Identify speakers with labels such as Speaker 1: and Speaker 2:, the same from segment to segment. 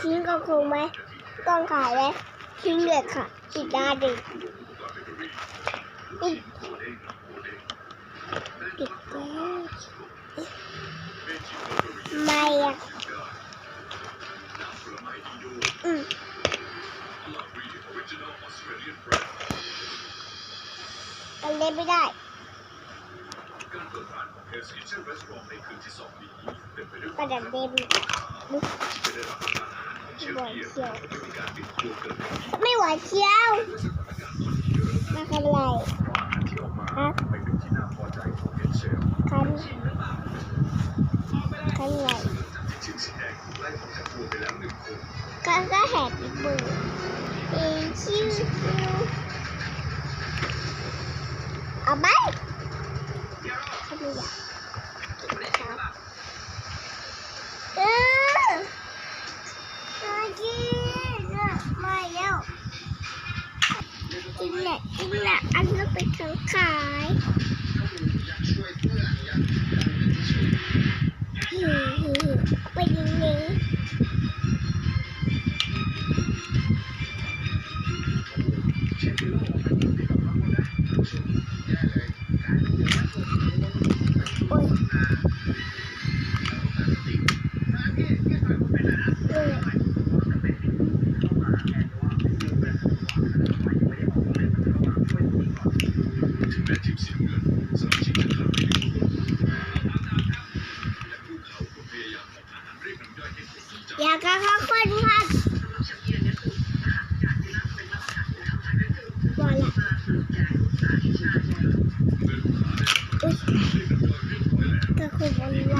Speaker 1: ทิ้งก็คงไหมต้องขายแล้วทิ้งเลยค่ะติดได้ดิติดได้ไม่อะอืมมัเล่นไม่ได้ประเด็นเด่น ไม่ไหวเชียวมาทำอะไรฮะทำทำอะไรก็ก็แหกอีกมือเอชิวเอาไป ขาย 11ทีมเสียเงินสมาชิกจะทำให้ดูอยากจะขอบคุณค่ะอล
Speaker 2: ละ
Speaker 3: ก็คือ
Speaker 4: บอลไว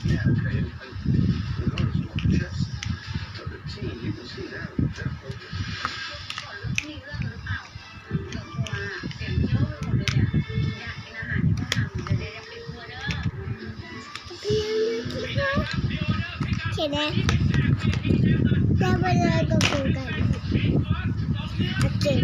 Speaker 4: เห็นไหมเรา
Speaker 2: ไปเลยกับกูกัน
Speaker 4: เจ๋ง